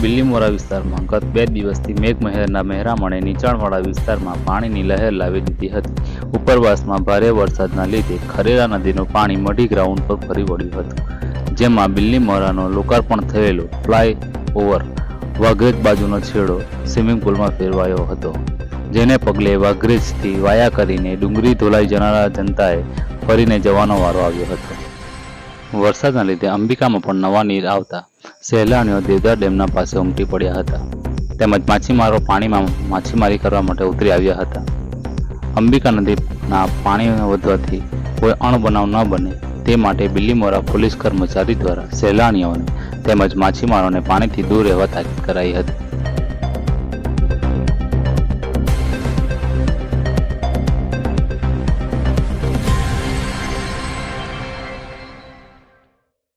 બિલ્લીમોરા વિસ્તારમાં ગત બે દિવસથી મેઘમહેરના મહેરામણે નીચાણવાળા વિસ્તારમાં પાણીની લહેર લાવી દીધી હતી. ઉપરવાસમાં ભારે વરસાદના લીધે ખરેરા નદીનું પાણી મઢી ગ્રાઉન્ડ પર ફરી વળ્યું હતું. જેમાં બિલ્લીમોરાનો લોકાર્પણ થયેલો ફ્લાય ઓવર વાઘરેજ બાજુનો છેડો સ્વિમિંગ પુલમાં ફેરવાયો હતો. જેને પગલે વાઘરેજથી વાયા કરીને ડુંગરી ધોલાઈ જનારા જનતાએ ફરીને જવાનો વારો આવ્યો હતો. વરસાદના લીધે અંબિકામાં પણ નવા નીર આવતા સહેલાણીઓ દેવદાર ડેમના પાસે ઉમટી પડ્યા હતા. તેમજ માછીમારો પાણીમાં માછીમારી કરવા માટે ઉતરી આવ્યા હતા. અંબિકા નદીના પાણી વધવાથી કોઈ અણબનાવ ન બને. તે માટે બિલ્લીમોરા પોલીસ કર્મચારી દ્વારા સહેલાણીઓને તેમજ માછીમારોને પાણીથી દૂર રહેવા તાકીદ કરાઈ હતી.